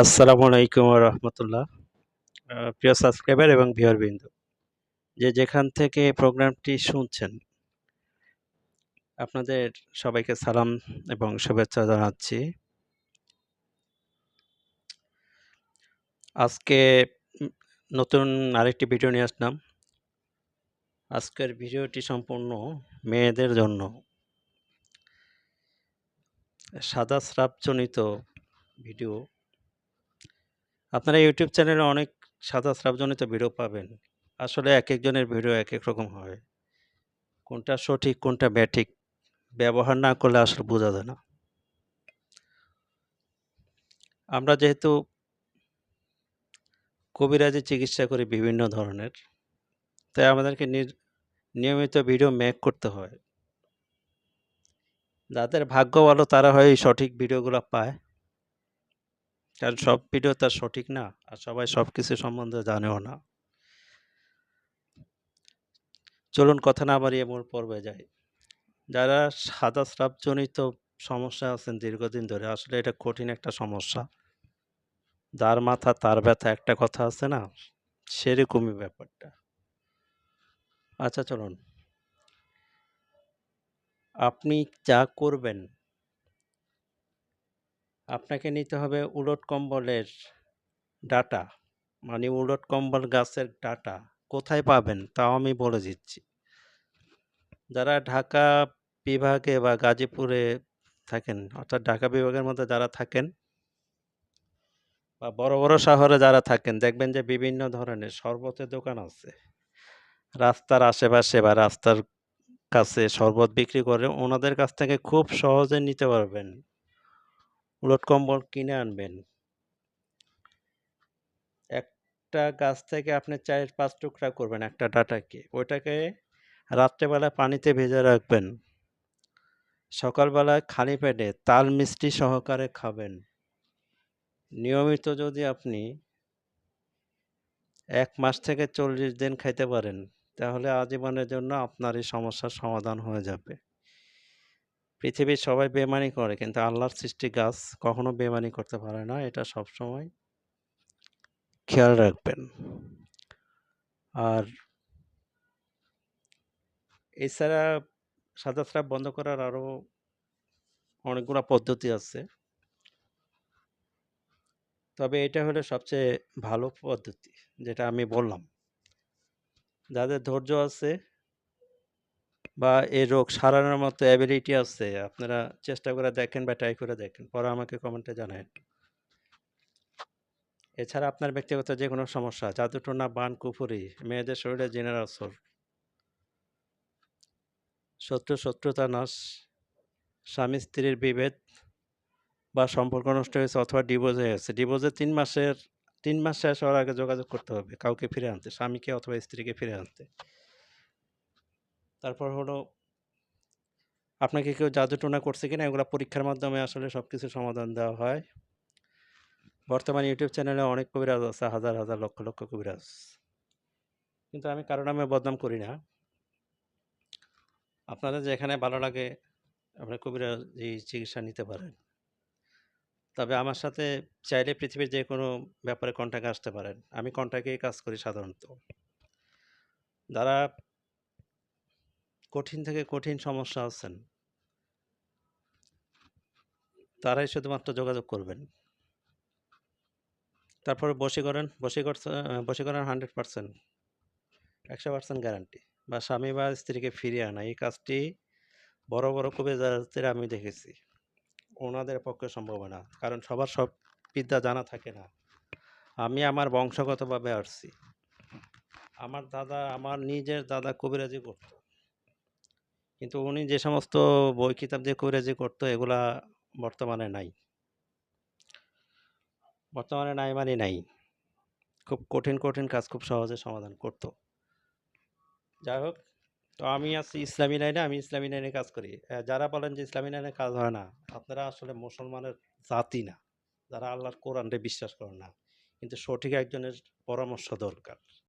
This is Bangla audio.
আসসালামু আলাইকুম রহমতুল্লাহ। প্রিয় সাবস্ক্রাইবার এবং ভিওর বিন্দু, যে যেখান থেকে প্রোগ্রামটি শুনছেন, আপনাদের সবাইকে সালাম এবং শুভেচ্ছা জানাচ্ছি। আজকে নতুন আরেকটি ভিডিও নিয়ে আসলাম। আজকের ভিডিওটি সম্পূর্ণ মেয়েদের জন্য। সাদা স্রাবজনিত ভিডিও। আপনারা ইউটিউব চ্যানেলে অনেক সাদা স্রাবজনিত ভিডিও পাবেন। আসলে এক একজনের ভিডিও এক এক রকম হয়। কোনটা সঠিক, কোনটা ব্যাঠিক, ব্যবহার না করলে আসলে বোঝা যায় না। আমরা যেহেতু কবিরাজি চিকিৎসা করি বিভিন্ন ধরনের, তাই আমাদেরকে নিয়মিত ভিডিও মেক করতে হয়। যাদের ভাগ্য ভালো তারা হয় সঠিক ভিডিওগুলো পায়। কারণ সব ভিডিও তার সঠিক না, আর সবাই সব কিছু সম্বন্ধে জানেও না। চলুন কথা না বাড়িয়ে মূল পর্বে যাই। যারা সাদা স্রাবজনিত সমস্যা আছেন দীর্ঘদিন ধরে, আসলে এটা কঠিন একটা সমস্যা। যার মাথা তার ব্যথা একটা কথা আছে না, সেরকমই ব্যাপারটা। আচ্ছা চলুন। আপনি যা করবেন আপনাকে নিতে হবে উলট কম্বলের ডাটা। মানে উলট কম্বল গাছের ডাটা। কোথায় পাবেন? তাও আমি বলে দিচ্ছি। যারা ঢাকা বিভাগে বা গাজীপুরে থাকেন, অর্থাৎ ঢাকা বিভাগের মধ্যে যারা থাকেন বা বড় বড় শহরে যারা থাকেন, দেখবেন যে বিভিন্ন ধরনের শরবতের দোকান আছে। রাস্তার আশেপাশে বা রাস্তার কাছে শরবত বিক্রি করে ওনাদের কাছ থেকে খুব সহজে নিতে পারবেন। উলট কম্বল কিনে আনবেন। একটা গাছ থেকে আপনি চার পাঁচ টুকরা করবেন একটা ডাটাকে। ওইটাকে রাত্রেবেলা পানিতে ভেজে রাখবেন। সকালবেলা খালি পেটে তাল মিষ্টি সহকারে খাবেন। নিয়মিত যদি আপনি এক মাস থেকে চল্লিশ দিন খাইতে পারেন, তাহলে আজীবনের জন্য আপনার এই সমস্যার সমাধান হয়ে যাবে। পৃথিবীর সবাই বেমানি করে, কিন্তু আল্লাহর সৃষ্টি গাছ কখনো বেমানি করতে পারে না। এটা সবসময় খেয়াল রাখবেন। আর এছাড়া সাদা স্রাব বন্ধ করার আরও অনেকগুলো পদ্ধতি আছে। তবে এটা হলো সবচেয়ে ভালো পদ্ধতি, যেটা আমি বললাম। যাদের ধৈর্য আছে বা এই রোগ সারানোর মতো অ্যাবিলিটি আছে, আপনারা চেষ্টা করে দেখেন বা ট্রাই করে দেখেন। পরে আমাকে কমেন্টে জানান এছাড়া আপনার ব্যক্তিগত যে কোনো সমস্যা জাদুটনা বান, কুফুরি, মেয়েদের শরীরে জেনার আসর শত্রু, শত্রুতা, নাশ, স্বামী, স্ত্রীর বিভেদ বা সম্পর্ক নষ্ট হয়েছে অথবা ডিভোর্স হয়ে গেছে। ডিভোর্সের তিন মাসের, তিন মাস শেষ হওয়ার আগে যোগাযোগ করতে হবে, কাউকে ফিরে আনতে, স্বামীকে অথবা স্ত্রীকে ফিরে আনতে। তারপর হলো, আপনাকে কেউ জাদুটোনা করছে কিনা এগুলো পরীক্ষার মাধ্যমে আসলে সব কিছু সমাধান দেওয়া হয়। বর্তমানে ইউটিউব চ্যানেলে অনেক কবিরাজ আছে, হাজার হাজার, লক্ষ লক্ষ কবিরাজ। কিন্তু আমি কারও নামে বদনাম করি না। আপনাদের যেখানে ভালো লাগে, আপনার কবিরাজ এই চিকিৎসা নিতে পারেন। তবে আমার সাথে চাইলে পৃথিবীর যে কোনো ব্যাপারে কন্ট্যাক্টে আসতে পারেন। আমি কন্ট্যাক্টেই কাজ করি সাধারণত। যারা কঠিন থেকে কঠিন সমস্যা আছেন, তারাই শুধুমাত্র যোগাযোগ করবেন। তারপরে বশীকরণ বশীকরণ বশীকরণ হান্ড্রেড পার্সেন্ট একশো পার্সেন্ট গ্যারান্টি বা স্বামী বা স্ত্রীকে ফিরিয়ে আনা, এই কাজটি বড় বড় কবিরাজদের আমি দেখেছি। ওনাদের পক্ষে সম্ভব না, কারণ সবার সব বিদ্যা জানা থাকে না। আমি আমার বংশগতভাবে আসছি। আমার দাদা, আমার নিজের দাদা কবিরাজি করত। কিন্তু উনি যে সমস্ত বই কিতাব দিয়ে কবিরাজি করতো, এগুলা বর্তমানে নাই। বর্তমানে নাই মানে নাই। খুব কঠিন কঠিন কাজ খুব সহজে সমাধান করতো। যাই হোক, তো আমি আছি ইসলামী লাইনে, আমি ইসলামী লাইনে কাজ করি। যারা বলেন যে ইসলামী লাইনে কাজ হয় না, আপনারা আসলে মুসলমানের জাতি না। যারা আল্লাহর কোরআনকে বিশ্বাস করেন না। কিন্তু সঠিক একজনের পরামর্শ দরকার।